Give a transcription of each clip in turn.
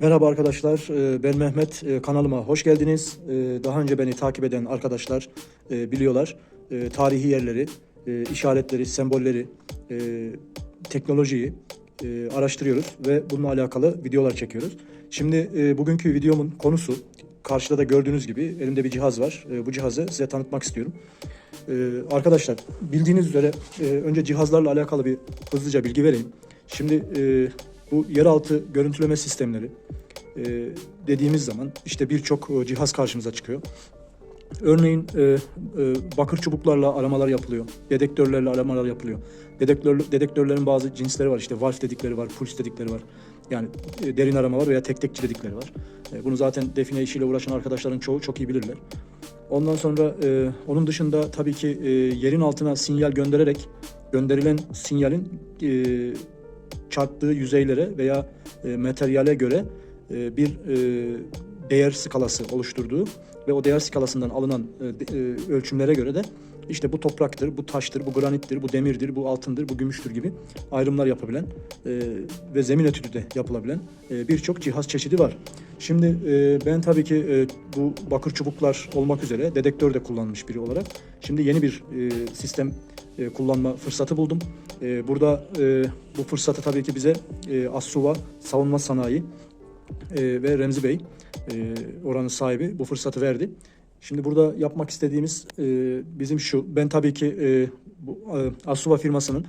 Merhaba arkadaşlar, e, ben Mehmet. E, Kanalıma hoş geldiniz. E, Daha önce beni takip eden arkadaşlar biliyorlar. Tarihi yerleri, işaretleri, sembolleri, teknolojiyi araştırıyoruz ve bununla alakalı videolar çekiyoruz. Şimdi bugünkü videomun konusu, karşıda da gördüğünüz gibi elimde bir cihaz var. Bu cihazı size tanıtmak istiyorum. Arkadaşlar bildiğiniz üzere önce cihazlarla alakalı bir hızlıca bilgi vereyim. Şimdi bu yeraltı görüntüleme sistemleri e, dediğimiz zaman işte birçok e, cihaz karşımıza çıkıyor. Örneğin e, e, bakır çubuklarla aramalar yapılıyor. Dedektörlerle aramalar yapılıyor. Dedektör, dedektörlerin bazı cinsleri var. İşte valf dedikleri var, puls dedikleri var. Yani e, derin arama var veya tek tekçi dedikleri var. E, bunu zaten define işiyle uğraşan arkadaşların çoğu çok iyi bilirler. Ondan sonra e, onun dışında tabii ki e, yerin altına sinyal göndererek gönderilen sinyalin e, çarptığı yüzeylere veya e, materyale göre e, bir e, değer skalası oluşturduğu ve o değer skalasından alınan e, e, ölçümlere göre de işte bu topraktır, bu taştır, bu granittir, bu demirdir, bu altındır, bu gümüştür gibi ayrımlar yapabilen e, ve zemin etüdü de yapılabilen e, birçok cihaz çeşidi var. Şimdi e, ben tabii ki e, bu bakır çubuklar olmak üzere dedektör de kullanmış biri olarak şimdi yeni bir e, sistem e, kullanma fırsatı buldum. E, burada e, bu fırsatı tabii ki bize e, Assuva Savunma Sanayi e, ve Remzi Bey e, oranın sahibi bu fırsatı verdi. Şimdi burada yapmak istediğimiz e, bizim şu. Ben tabii ki e, bu e, Asuva firmasının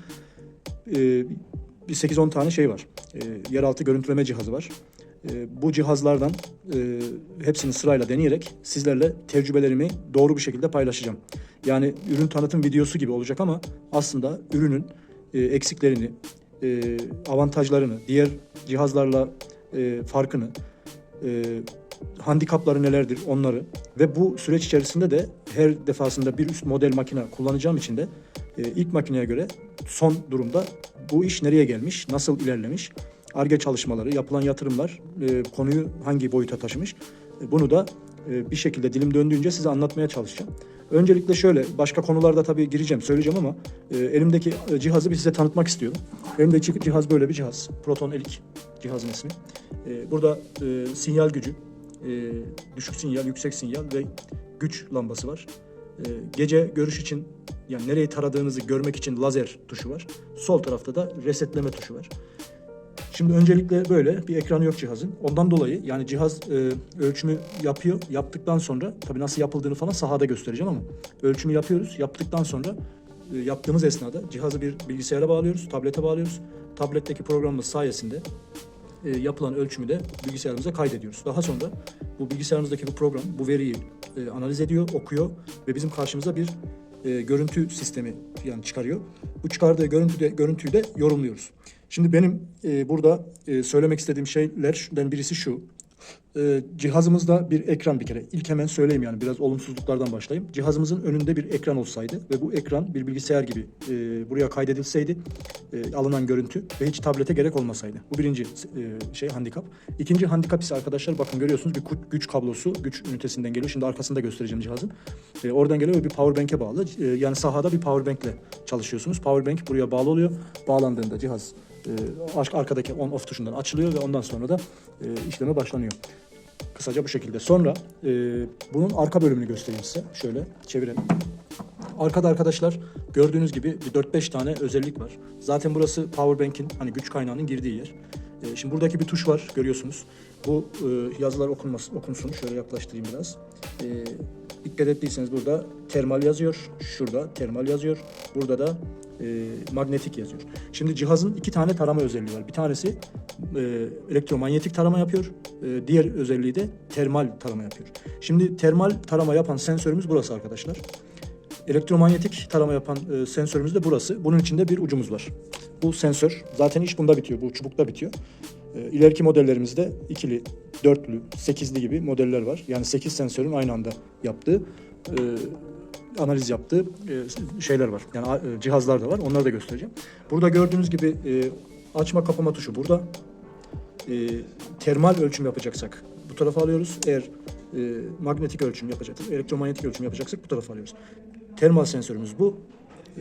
e, bir 8-10 tane şey var. E, yeraltı görüntüleme cihazı var. E, bu cihazlardan e, hepsini sırayla deneyerek sizlerle tecrübelerimi doğru bir şekilde paylaşacağım. Yani ürün tanıtım videosu gibi olacak ama aslında ürünün e, eksiklerini, e, avantajlarını, diğer cihazlarla e, farkını, e, handikapları nelerdir onları ve bu süreç içerisinde de her defasında bir üst model makine kullanacağım için de e, ilk makineye göre son durumda bu iş nereye gelmiş, nasıl ilerlemiş, ARGE çalışmaları, yapılan yatırımlar e, konuyu hangi boyuta taşımış E, bunu da e, bir şekilde dilim döndüğünce size anlatmaya çalışacağım. Öncelikle şöyle, başka konularda tabii gireceğim, söyleyeceğim ama e, elimdeki e, cihazı bir size tanıtmak istiyorum. Elimdeki cihaz böyle bir cihaz. Proton Elik cihazın ismi. E, burada e, sinyal gücü, e, düşük sinyal, yüksek sinyal ve güç lambası var. E, gece görüş için yani nereyi taradığınızı görmek için lazer tuşu var. Sol tarafta da resetleme tuşu var. Şimdi öncelikle böyle bir ekranı yok cihazın. Ondan dolayı yani cihaz e, ölçümü yapıyor. Yaptıktan sonra tabii nasıl yapıldığını falan sahada göstereceğim ama ölçümü yapıyoruz. Yaptıktan sonra e, yaptığımız esnada cihazı bir bilgisayara bağlıyoruz, tablete bağlıyoruz. Tabletteki programımız sayesinde e, yapılan ölçümü de bilgisayarımıza kaydediyoruz. Daha sonra bu bilgisayarımızdaki bu program bu veriyi e, analiz ediyor, okuyor ve bizim karşımıza bir e, görüntü sistemi yani çıkarıyor. Bu çıkardığı görüntü de, görüntüyü de yorumluyoruz. Şimdi benim e, burada e, söylemek istediğim şeylerden birisi şu. E, cihazımızda bir ekran bir kere. İlk hemen söyleyeyim yani biraz olumsuzluklardan başlayayım. Cihazımızın önünde bir ekran olsaydı ve bu ekran bir bilgisayar gibi e, buraya kaydedilseydi e, alınan görüntü ve hiç tablete gerek olmasaydı. Bu birinci e, şey handikap. İkinci handikap ise arkadaşlar bakın görüyorsunuz bir güç kablosu güç ünitesinden geliyor. Şimdi arkasında göstereceğim cihazın. E, oradan geliyor ve bir power bank'e bağlı. E, yani sahada bir power bank'le çalışıyorsunuz. Power bank buraya bağlı oluyor. Bağlandığında cihaz e, ar- arkadaki on off tuşundan açılıyor ve ondan sonra da e, işleme başlanıyor. Kısaca bu şekilde. Sonra e, bunun arka bölümünü göstereyim size. Şöyle çevirelim. Arkada arkadaşlar gördüğünüz gibi bir 4-5 tane özellik var. Zaten burası powerbank'in hani güç kaynağının girdiği yer. E, şimdi buradaki bir tuş var görüyorsunuz. Bu e, yazılar okunması, okunsun. Şöyle yaklaştırayım biraz. E, dikkat ettiyseniz burada termal yazıyor. Şurada termal yazıyor. Burada da e, magnetik yazıyor. Şimdi cihazın iki tane tarama özelliği var. Bir tanesi e, elektromanyetik tarama yapıyor. E, diğer özelliği de termal tarama yapıyor. Şimdi termal tarama yapan sensörümüz burası arkadaşlar. Elektromanyetik tarama yapan e, sensörümüz de burası. Bunun içinde bir ucumuz var. Bu sensör zaten iş bunda bitiyor. Bu çubukta bitiyor. E, ileriki modellerimizde ikili, dörtlü, sekizli gibi modeller var. Yani sekiz sensörün aynı anda yaptığı e, analiz yaptığı e, şeyler var. Yani e, cihazlar da var. Onları da göstereceğim. Burada gördüğünüz gibi e, açma kapama tuşu burada. E, termal ölçüm yapacaksak bu tarafa alıyoruz. Eğer magnetik ölçüm yapacaksak, elektromanyetik ölçüm yapacaksak bu tarafa alıyoruz. Termal sensörümüz bu.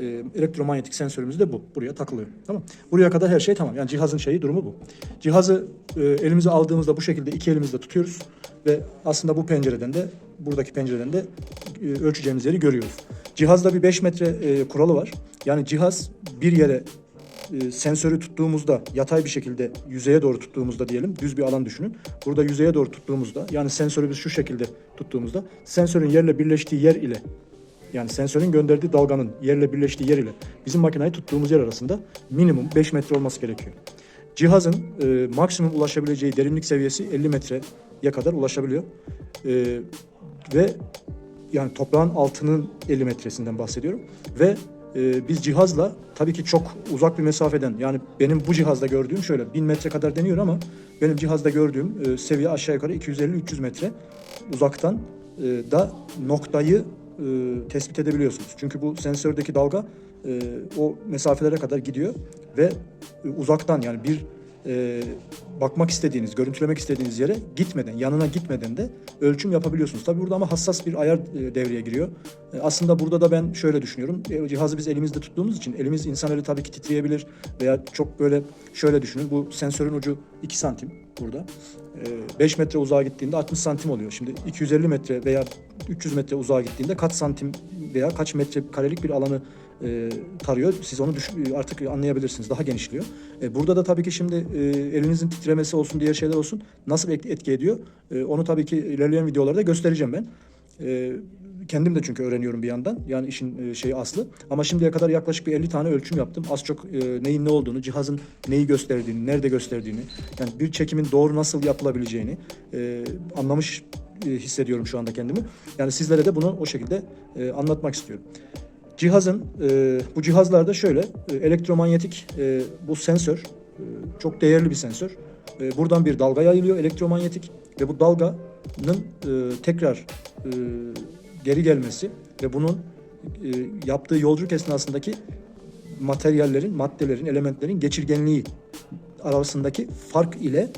E, elektromanyetik sensörümüz de bu. Buraya takılıyor. Tamam. Buraya kadar her şey tamam. Yani cihazın şeyi durumu bu. Cihazı e, elimize aldığımızda bu şekilde iki elimizle tutuyoruz ve aslında bu pencereden de buradaki pencereden de e, ölçeceğimiz yeri görüyoruz. Cihazda bir 5 metre e, kuralı var. Yani cihaz bir yere e, sensörü tuttuğumuzda yatay bir şekilde yüzeye doğru tuttuğumuzda diyelim düz bir alan düşünün. Burada yüzeye doğru tuttuğumuzda yani sensörü biz şu şekilde tuttuğumuzda sensörün yerle birleştiği yer ile yani sensörün gönderdiği dalganın yerle birleştiği yer ile bizim makinayı tuttuğumuz yer arasında minimum 5 metre olması gerekiyor. Cihazın e, maksimum ulaşabileceği derinlik seviyesi 50 metreye kadar ulaşabiliyor. E, ve yani toprağın altının 50 metresinden bahsediyorum. Ve e, biz cihazla tabii ki çok uzak bir mesafeden yani benim bu cihazda gördüğüm şöyle 1000 metre kadar deniyor ama benim cihazda gördüğüm e, seviye aşağı yukarı 250-300 metre uzaktan e, da noktayı e, tespit edebiliyorsunuz. Çünkü bu sensördeki dalga e, o mesafelere kadar gidiyor ve e, uzaktan yani bir e, bakmak istediğiniz, görüntülemek istediğiniz yere gitmeden, yanına gitmeden de ölçüm yapabiliyorsunuz. Tabii burada ama hassas bir ayar e, devreye giriyor. E, aslında burada da ben şöyle düşünüyorum. E, cihazı biz elimizde tuttuğumuz için elimiz insan eli tabii ki titreyebilir veya çok böyle şöyle düşünün. Bu sensörün ucu 2 santim burada. 5 metre uzağa gittiğinde 60 santim oluyor. Şimdi 250 metre veya 300 metre uzağa gittiğinde kaç santim veya kaç metre karelik bir alanı e, tarıyor. Siz onu e, artık anlayabilirsiniz. Daha genişliyor. E, burada da tabii ki şimdi elinizin titremesi olsun, diğer şeyler olsun nasıl et- etki ediyor? Onu tabii ki ilerleyen videolarda göstereceğim ben. E, kendim de çünkü öğreniyorum bir yandan. Yani işin e, şeyi aslı. Ama şimdiye kadar yaklaşık bir 50 tane ölçüm yaptım. Az çok e, neyin ne olduğunu, cihazın neyi gösterdiğini, nerede gösterdiğini, yani bir çekimin doğru nasıl yapılabileceğini e, anlamış e, hissediyorum şu anda kendimi. Yani sizlere de bunu o şekilde e, anlatmak istiyorum. Cihazın e, bu cihazlarda şöyle e, elektromanyetik e, bu sensör e, çok değerli bir sensör. E, buradan bir dalga yayılıyor elektromanyetik ve bu dalganın e, tekrar e, geri gelmesi ve bunun e, yaptığı yolculuk esnasındaki materyallerin, maddelerin, elementlerin geçirgenliği arasındaki fark ile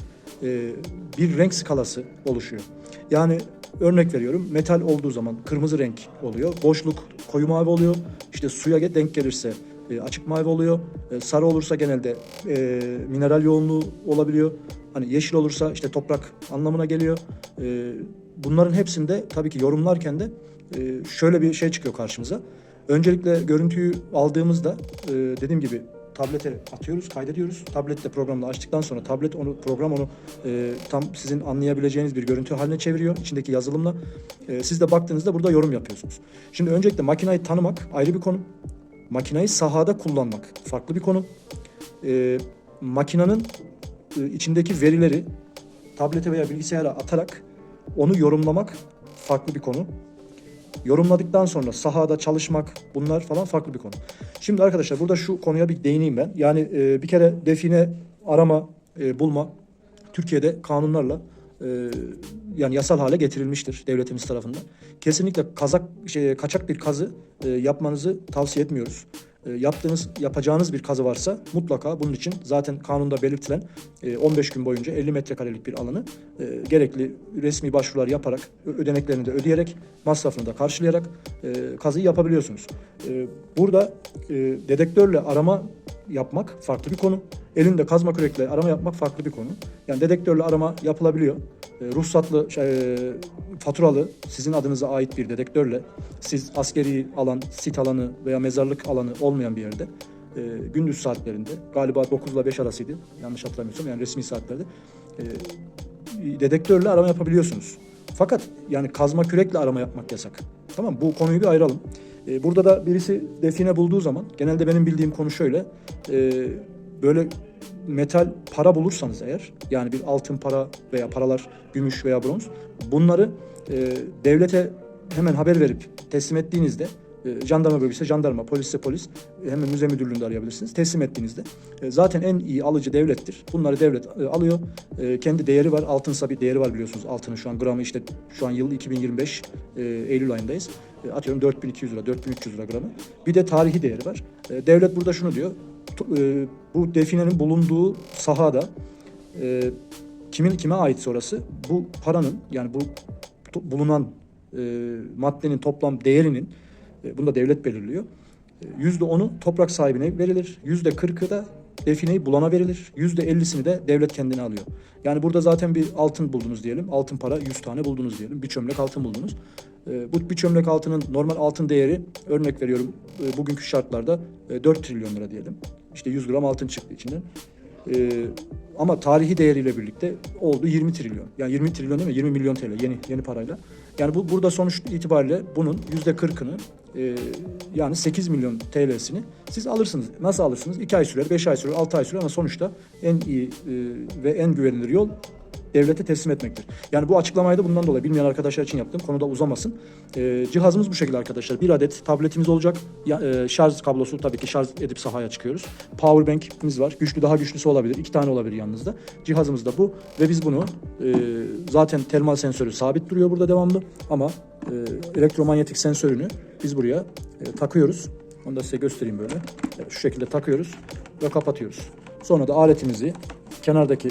e, bir renk skalası oluşuyor. Yani örnek veriyorum metal olduğu zaman kırmızı renk oluyor. Boşluk koyu mavi oluyor. İşte suya denk gelirse e, açık mavi oluyor. E, sarı olursa genelde e, mineral yoğunluğu olabiliyor. Hani yeşil olursa işte toprak anlamına geliyor. Bunların hepsinde tabii ki yorumlarken de şöyle bir şey çıkıyor karşımıza. Öncelikle görüntüyü aldığımızda e, dediğim gibi tablete atıyoruz, kaydediyoruz. Tablette programla açtıktan sonra tablet onu program onu e, tam sizin anlayabileceğiniz bir görüntü haline çeviriyor içindeki yazılımla. E, siz de baktığınızda burada yorum yapıyorsunuz. Şimdi öncelikle makinayı tanımak ayrı bir konu. Makinayı sahada kullanmak farklı bir konu. E, makinanın e, içindeki verileri tablete veya bilgisayara atarak onu yorumlamak farklı bir konu. Yorumladıktan sonra sahada çalışmak bunlar falan farklı bir konu. Şimdi arkadaşlar burada şu konuya bir değineyim ben. Yani e, bir kere define arama, e, bulma Türkiye'de kanunlarla e, yani yasal hale getirilmiştir devletimiz tarafından. Kesinlikle kazak şey, kaçak bir kazı e, yapmanızı tavsiye etmiyoruz. E, yaptığınız, yapacağınız bir kazı varsa mutlaka bunun için zaten kanunda belirtilen e, 15 gün boyunca 50 metrekarelik bir alanı e, gerekli resmi başvurular yaparak, ödeneklerini de ödeyerek, masrafını da karşılayarak e, kazıyı yapabiliyorsunuz. E, burada e, dedektörle arama yapmak farklı bir konu. Elinde kazma kürekle arama yapmak farklı bir konu. Yani dedektörle arama yapılabiliyor. E, ruhsatlı, şey, e, faturalı, sizin adınıza ait bir dedektörle siz askeri alan, sit alanı veya mezarlık alanı olmayan bir yerde e, gündüz saatlerinde galiba 9 ile 5 arasıydı yanlış hatırlamıyorsam yani resmi saatlerde e, dedektörle arama yapabiliyorsunuz. Fakat yani kazma kürekle arama yapmak yasak. Tamam bu konuyu bir ayıralım. E, burada da birisi define bulduğu zaman genelde benim bildiğim konu şöyle. e, böyle metal para bulursanız eğer yani bir altın para veya paralar gümüş veya bronz bunları e, devlete hemen haber verip teslim ettiğinizde e, jandarma bölgesi jandarma, polisse polis hemen müze müdürlüğünde arayabilirsiniz. Teslim ettiğinizde e, zaten en iyi alıcı devlettir. Bunları devlet e, alıyor. E, kendi değeri var. Altınsa bir değeri var biliyorsunuz. Altının şu an gramı işte şu an yıl 2025 e, Eylül ayındayız. E, atıyorum 4200 lira, 4300 lira gramı. Bir de tarihi değeri var. E, devlet burada şunu diyor. e, bu definenin bulunduğu sahada kimin kime ait orası? Bu paranın yani bu bulunan maddenin toplam değerinin bunu da devlet belirliyor. E, %10'u toprak sahibine verilir. %40'ı da defineyi bulana verilir. %50'sini de devlet kendine alıyor. Yani burada zaten bir altın buldunuz diyelim. Altın para 100 tane buldunuz diyelim. Bir çömlek altın buldunuz. E, Bu bir çömlek altının normal altın değeri örnek veriyorum e, bugünkü şartlarda e, 4 trilyon lira diyelim. İşte 100 gram altın çıktı içinden. E, ama tarihi değeriyle birlikte oldu 20 trilyon. Yani 20 trilyon değil mi? 20 milyon TL yeni yeni parayla. Yani bu burada sonuç itibariyle bunun yüzde 40'ını e, yani 8 milyon TL'sini siz alırsınız. Nasıl alırsınız? 2 ay sürer, 5 ay sürer, 6 ay sürer ama sonuçta en iyi e, ve en güvenilir yol devlete teslim etmektir. Yani bu açıklamayı da bundan dolayı bilmeyen arkadaşlar için yaptım. Konuda uzamasın. Ee, cihazımız bu şekilde arkadaşlar. Bir adet tabletimiz olacak. Ya, e, şarj kablosu tabii ki şarj edip sahaya çıkıyoruz. Power bank'imiz var. Güçlü daha güçlüsü olabilir. İki tane olabilir yanınızda. Cihazımız da bu. Ve biz bunu e, zaten termal sensörü sabit duruyor burada devamlı. Ama e, elektromanyetik sensörünü biz buraya e, takıyoruz. Onu da size göstereyim böyle. Şu şekilde takıyoruz ve kapatıyoruz. Sonra da aletimizi kenardaki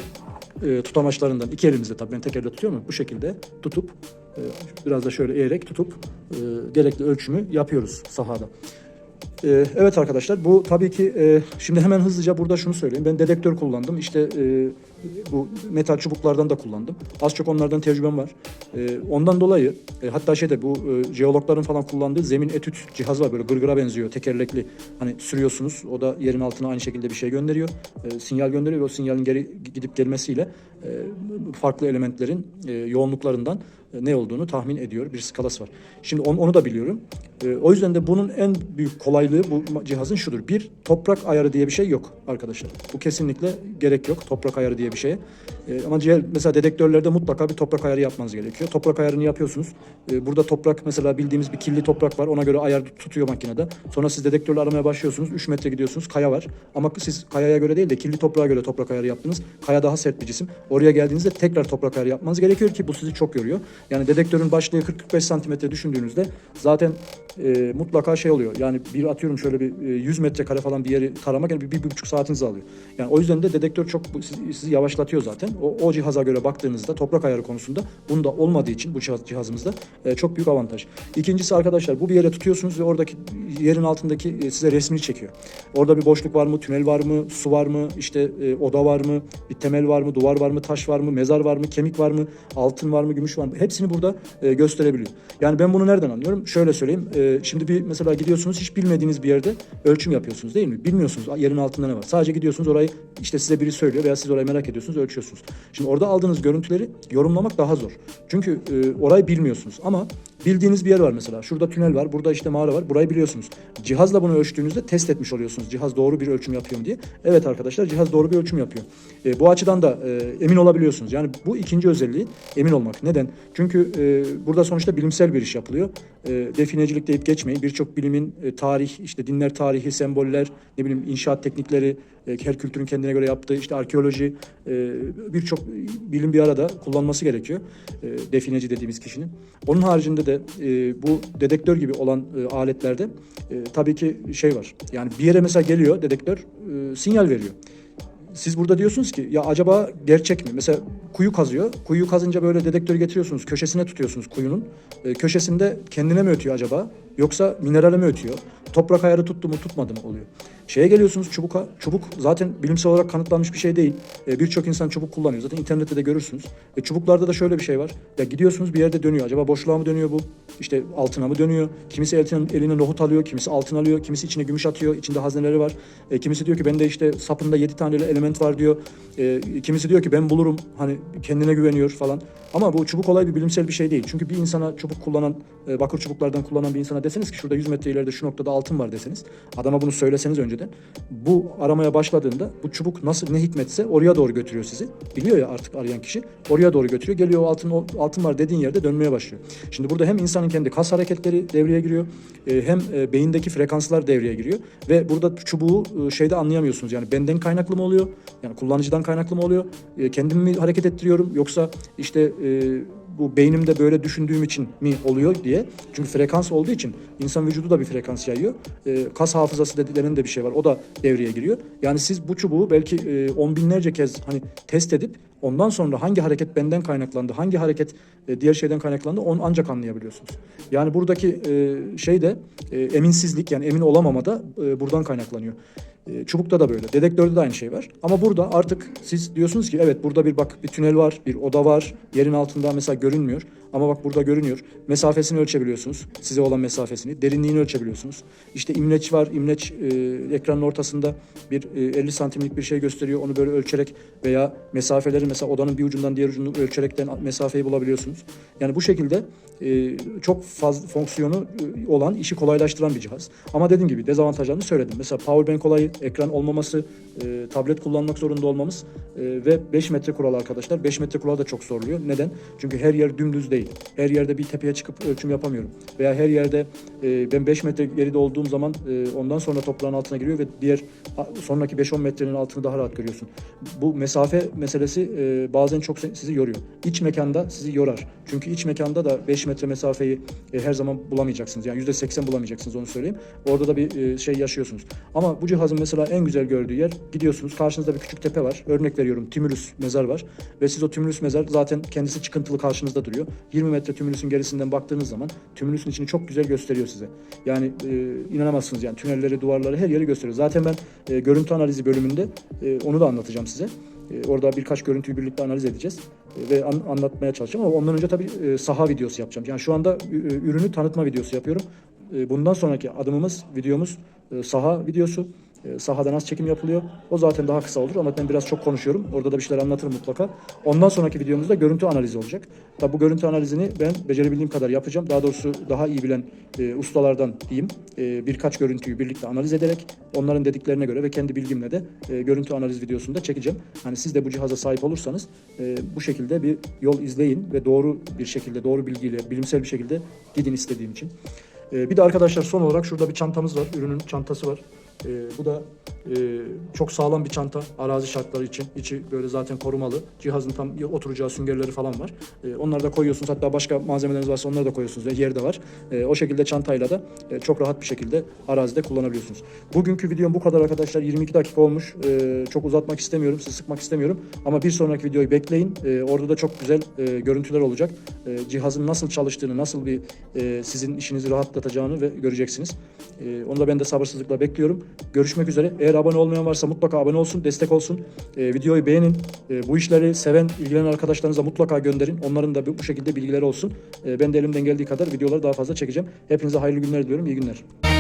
e, tutamaçlarından iki elimizle tabii ben tek elle tutuyorum bu şekilde tutup e, biraz da şöyle eğerek tutup e, gerekli ölçümü yapıyoruz sahada. E, evet arkadaşlar bu tabii ki e, şimdi hemen hızlıca burada şunu söyleyeyim. Ben dedektör kullandım. İşte e, bu metal çubuklardan da kullandım. Az çok onlardan tecrübem var. E, ondan dolayı hatta şeyde bu jeologların falan kullandığı zemin etüt cihazı var böyle gırgıra benziyor. Tekerlekli hani sürüyorsunuz. O da yerin altına aynı şekilde bir şey gönderiyor. Sinyal gönderiyor ve o sinyalin geri gidip gelmesiyle farklı elementlerin yoğunluklarından ne olduğunu tahmin ediyor. Bir skalası var. Şimdi onu, onu da biliyorum. E, o yüzden de bunun en büyük kolaylığı bu cihazın şudur. Bir, toprak ayarı diye bir şey yok arkadaşlar. Bu kesinlikle gerek yok toprak ayarı diye bir şeye. E, ama diğer mesela dedektörlerde mutlaka bir toprak ayarı yapmanız gerekiyor. Toprak ayarını yapıyorsunuz. E, burada toprak mesela bildiğimiz bir kirli toprak var. Ona göre ayar tutuyor makinede. Sonra siz dedektörle aramaya başlıyorsunuz. 3 metre gidiyorsunuz. Kaya var. Ama siz kayaya göre değil de kirli toprağa göre toprak ayarı yaptınız. Kaya daha sert bir cisim. Oraya geldiğinizde tekrar toprak ayarı yapmanız gerekiyor ki bu sizi çok yoruyor. Yani dedektörün başlığı 40-45 santimetre düşündüğünüzde zaten e, mutlaka şey oluyor. Yani bir atıyorum şöyle bir e, 100 metrekare falan bir yeri taramak yani bir, bir, bir buçuk saatinizi alıyor. Yani o yüzden de dedektör çok sizi, sizi yavaşlatıyor zaten. O, o cihaza göre baktığınızda toprak ayarı konusunda bunda olmadığı için bu cihaz, cihazımızda e, çok büyük avantaj. İkincisi arkadaşlar bu bir yere tutuyorsunuz ve oradaki yerin altındaki e, size resmini çekiyor. Orada bir boşluk var mı, tünel var mı, su var mı, işte e, oda var mı, bir temel var mı, duvar var mı, taş var mı, mezar var mı, kemik var mı, altın var mı, gümüş var mı? Hepsini burada e, gösterebiliyor. Yani ben bunu nereden anlıyorum? Şöyle söyleyeyim. E, şimdi bir mesela gidiyorsunuz hiç bilmediğiniz bir yerde ölçüm yapıyorsunuz değil mi? Bilmiyorsunuz yerin altında ne var. Sadece gidiyorsunuz orayı işte size biri söylüyor veya siz orayı merak ediyorsunuz, ölçüyorsunuz. Şimdi orada aldığınız görüntüleri yorumlamak daha zor. Çünkü e, orayı bilmiyorsunuz ama bildiğiniz bir yer var mesela. Şurada tünel var, burada işte mağara var. Burayı biliyorsunuz. Cihazla bunu ölçtüğünüzde test etmiş oluyorsunuz. Cihaz doğru bir ölçüm yapıyor mu diye. Evet arkadaşlar cihaz doğru bir ölçüm yapıyor. E, bu açıdan da e, emin olabiliyorsunuz. Yani bu ikinci özelliği emin olmak. Neden? Çünkü e, burada sonuçta bilimsel bir iş yapılıyor. E, definecilik deyip geçmeyin. Birçok bilimin e, tarih, işte dinler tarihi, semboller, ne bileyim inşaat teknikleri, her kültürün kendine göre yaptığı işte arkeoloji, e, birçok bilim bir arada kullanması gerekiyor. E, defineci dediğimiz kişinin. Onun haricinde de e, bu dedektör gibi olan e, aletlerde e, tabii ki şey var. Yani bir yere mesela geliyor dedektör e, sinyal veriyor siz burada diyorsunuz ki ya acaba gerçek mi? Mesela kuyu kazıyor. Kuyu kazınca böyle dedektörü getiriyorsunuz. Köşesine tutuyorsunuz kuyunun. E, köşesinde kendine mi ötüyor acaba? Yoksa minerale mi ötüyor? Toprak ayarı tuttu mu tutmadı mı oluyor. Şeye geliyorsunuz çubuka. Çubuk zaten bilimsel olarak kanıtlanmış bir şey değil. E, Birçok insan çubuk kullanıyor. Zaten internette de görürsünüz. E, çubuklarda da şöyle bir şey var. Ya gidiyorsunuz bir yerde dönüyor. Acaba boşluğa mı dönüyor bu? İşte altına mı dönüyor? Kimisi eline, eline nohut alıyor, kimisi altın alıyor, kimisi içine gümüş atıyor. İçinde hazneleri var. E, kimisi diyor ki bende işte sapında 7 tane element var diyor. E, kimisi diyor ki ben bulurum. Hani kendine güveniyor falan. Ama bu çubuk olay bir bilimsel bir şey değil. Çünkü bir insana çubuk kullanan, e, bakır çubuklardan kullanan bir insana deseniz ki şurada 100 metre ileride şu noktada altın var deseniz. Adama bunu söyleseniz önceden. Bu aramaya başladığında bu çubuk nasıl ne hikmetse oraya doğru götürüyor sizi. Biliyor ya artık arayan kişi. Oraya doğru götürüyor. Geliyor altın, o altın var dediğin yerde dönmeye başlıyor. Şimdi burada hem insanın kendi kas hareketleri devreye giriyor. e, hem e, beyindeki frekanslar devreye giriyor. Ve burada çubuğu e, şeyde anlayamıyorsunuz. Yani benden kaynaklı mı oluyor? Yani kullanıcıdan kaynaklı mı oluyor? E, kendim mi hareket ettiriyorum? Yoksa işte bu beynimde böyle düşündüğüm için mi oluyor diye. Çünkü frekans olduğu için insan vücudu da bir frekans yayıyor. E, kas hafızası dediklerinin de bir şey var. O da devreye giriyor. Yani siz bu çubuğu belki e, on binlerce kez hani test edip ondan sonra hangi hareket benden kaynaklandı, hangi hareket e, diğer şeyden kaynaklandı onu ancak anlayabiliyorsunuz. Yani buradaki e, şey de e, eminsizlik yani emin olamama da e, buradan kaynaklanıyor. E, Çubukta da böyle. Dedektörde de aynı şey var. Ama burada artık siz diyorsunuz ki evet burada bir bak bir tünel var, bir oda var. Yerin altında mesela görünmüyor. Ama bak burada görünüyor. Mesafesini ölçebiliyorsunuz. Size olan mesafesini. Derinliğini ölçebiliyorsunuz. İşte imleç var. İmleç e, ekranın ortasında bir e, 50 santimlik bir şey gösteriyor. Onu böyle ölçerek veya mesafeleri mesela odanın bir ucundan diğer ucunu ölçerekten mesafeyi bulabiliyorsunuz. Yani bu şekilde e, çok fazla fonksiyonu e, olan, işi kolaylaştıran bir cihaz. Ama dediğim gibi dezavantajlarını söyledim. Mesela powerbank olayı, ekran olmaması, e, tablet kullanmak zorunda olmamız e, ve 5 metre kuralı arkadaşlar. 5 metre kuralı da çok zorluyor. Neden? Çünkü her yer dümdüz değil. Her yerde bir tepeye çıkıp ölçüm yapamıyorum. Veya her yerde e, ben 5 metre geride olduğum zaman e, ondan sonra toprağın altına giriyor ve diğer sonraki 5-10 metrenin altını daha rahat görüyorsun. Bu mesafe meselesi e, bazen çok sizi yoruyor. İç mekanda sizi yorar. Çünkü iç mekanda da 5 metre mesafeyi e, her zaman bulamayacaksınız. Yani %80 bulamayacaksınız onu söyleyeyim. Orada da bir e, şey yaşıyorsunuz. Ama bu cihazın mesela en güzel gördüğü yer gidiyorsunuz karşınızda bir küçük tepe var. Örnek veriyorum Timülüs mezar var. Ve siz o Timülüs mezar zaten kendisi çıkıntılı karşınızda duruyor. 20 metre Timülüs'ün gerisinden baktığınız zaman Timülüs'ün içini çok güzel gösteriyor size. Yani e, inanamazsınız yani tünelleri, duvarları her yeri gösteriyor. Zaten ben e, görüntü analizi bölümünde e, onu da anlatacağım size. E, Orada birkaç görüntüyü birlikte analiz edeceğiz E, ve an- anlatmaya çalışacağım ama ondan önce tabii e, saha videosu yapacağım. Yani şu anda ürünü tanıtma videosu yapıyorum. Bundan sonraki adımımız, videomuz saha videosu. E, Sahada nasıl çekim yapılıyor? O zaten daha kısa olur ama ben biraz çok konuşuyorum. Orada da bir şeyler anlatırım mutlaka. Ondan sonraki videomuzda görüntü analizi olacak. Tabi bu görüntü analizini ben becerebildiğim kadar yapacağım. Daha doğrusu daha iyi bilen e, ustalardan diyeyim. E, birkaç görüntüyü birlikte analiz ederek onların dediklerine göre ve kendi bilgimle de e, görüntü analiz videosunu da çekeceğim. Hani siz de bu cihaza sahip olursanız e, bu şekilde bir yol izleyin ve doğru bir şekilde, doğru bilgiyle, bilimsel bir şekilde gidin istediğim için. E, bir de arkadaşlar son olarak şurada bir çantamız var. Ürünün çantası var. E, bu da e, çok sağlam bir çanta arazi şartları için. İçi böyle zaten korumalı. Cihazın tam oturacağı süngerleri falan var. E, onları da koyuyorsunuz. Hatta başka malzemeleriniz varsa onları da koyuyorsunuz. E, Yer de var. E, o şekilde çantayla da e, çok rahat bir şekilde arazide kullanabiliyorsunuz. Bugünkü videom bu kadar arkadaşlar. 22 dakika olmuş. E, çok uzatmak istemiyorum. Sizi sıkmak istemiyorum. Ama bir sonraki videoyu bekleyin. E, orada da çok güzel e, görüntüler olacak. E, cihazın nasıl çalıştığını, nasıl bir e, sizin işinizi rahatlatacağını ve göreceksiniz. E, onu da ben de sabırsızlıkla bekliyorum. Görüşmek üzere. Eğer abone olmayan varsa mutlaka abone olsun, destek olsun. E, videoyu beğenin. E, bu işleri seven, ilgilenen arkadaşlarınıza mutlaka gönderin. Onların da bu şekilde bilgileri olsun. E, ben de elimden geldiği kadar videoları daha fazla çekeceğim. Hepinize hayırlı günler diliyorum. İyi günler.